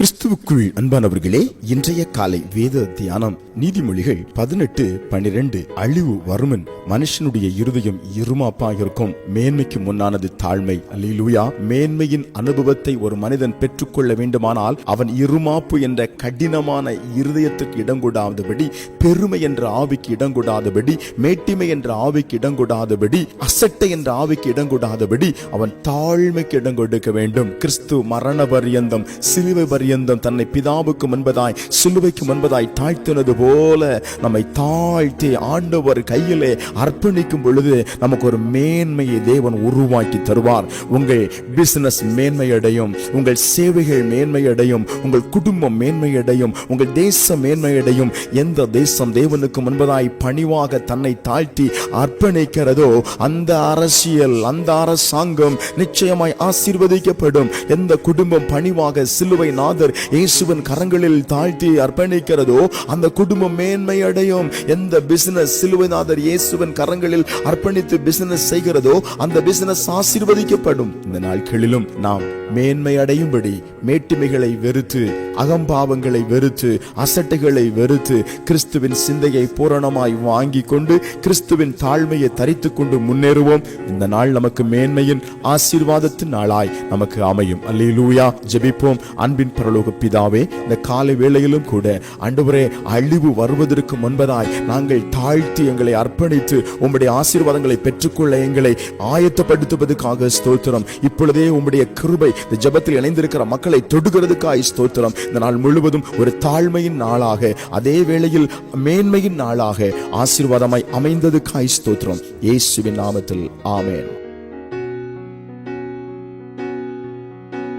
கிறிஸ்துவுக்குள் அன்பானவர்களே இன்றைய காலை வேத தியானம் நீதிமொழிகள் பதினெட்டு பனிரெண்டு அழிவு வருமன் மனுஷனுடைய இருதயம் இருமாப்பாக இருக்கும் மேன்மைக்கு முன்னானது தாழ்மை. அல்லேலூயா. மேன்மையின் அனுபவத்தை ஒரு மனிதன் பெற்றுக்கொள்ள வேண்டுமானால் அவன் இருமாப்பு என்ற கடினமான இருதயத்துக்கு இடங்கூடாதபடி பெருமை என்ற ஆவிக்கு இடங்கூடாதபடி மேட்டிமை என்ற ஆவிக்கு இடங்கூடாதபடி அசட்டை என்ற ஆவிக்கு இடங்கூடாதபடி அவன் தாழ்மைக்கு இடம் கொடுக்க வேண்டும். கிறிஸ்து மரண பரியந்தம் சிலுவை பரியந்தம் பரியந்தம் தன்னை பிதாவுக்கு முன்பதாய் சிலுவைக்கு முன்பதாய் தாழ்த்தினது போல நம்மை தாழ்த்தி ஆண்டவர் கையிலே அர்ப்பணிக்கும் பொழுது நமக்கு ஒரு மேன்மையை தேவன் உருவாக்கி தருவார். உங்கள் பிசினஸ் மேன்மையடையும் உங்கள் சேவைகள் மேன்மையடையும் உங்கள் குடும்பம் மேன்மையடையும் உங்கள் தேசம் மேன்மையடையும் எந்த தேசம் தேவனுக்கு முன்பதாய் பணிவாக தன்னை தாழ்த்தி அர்ப்பணிக்கிறதோ அந்த அரசியல் அந்த அரசாங்கம் நிச்சயமாய் ஆசீர்வதிக்கப்படும். எந்த குடும்பம் பணிவாக சிலுவை நாத நாதர் இயேசுவின் கரங்களில் தாழ்த்தி அர்ப்பணிக்கிறதோ அந்த குடும்பம் மேன்மை அடையும் எந்த பிசினஸ் சிலுவைநாதர் இயேசுவின் கரங்களில் அர்ப்பணித்து பிசினஸ் செய்கிறதோ அந்த பிசினஸ் ஆசீர்வதிக்கப்படும். இந்த நாட்களிலும் நாம் மேன்மை அடையும்படி மேட்டிமைகளை வெறுத்து அகம்பாவங்களை வெறுத்து அசட்டைகளை வெறுத்து கிறிஸ்துவின் சிந்தையை பூரணமாய் வாங்கி கொண்டு கிறிஸ்துவின் தாழ்மையை தரித்து கொண்டு முன்னேறுவோம். இந்த நாள் நமக்கு மேன்மையின் ஆசீர்வாதத்தின் நாளாய் நமக்கு அமையும். அல்லூயா ஜெபிப்போம். அன்பின் பரலோக பிதாவே இந்த காலை வேளையிலும் கூட அன்றுவரே அழிவு வருவதற்கு முன்பதாய் நாங்கள் தாழ்த்தி எங்களை அர்ப்பணித்து உம்முடைய ஆசீர்வாதங்களை பெற்றுக்கொள்ள எங்களை ஆயத்தப்படுத்துவதற்காக ஸ்தோத்திரம். இப்பொழுதே உம்முடைய கிருபை இந்த ஜெபத்தில் இணைந்திருக்கிற மக்களை தொடுகிறதுக்காய் ஸ்தோத்திரம். இந்த நாள் முழுவதும் ஒரு தாழ்மையின் நாளாக அதே வேளையில் மேன்மையின் நாளாக ஆசீர்வாதமாய் அமைந்ததுக்காய் ஸ்தோத்திரம். இயேசுவின் நாமத்தில் ஆமேன்.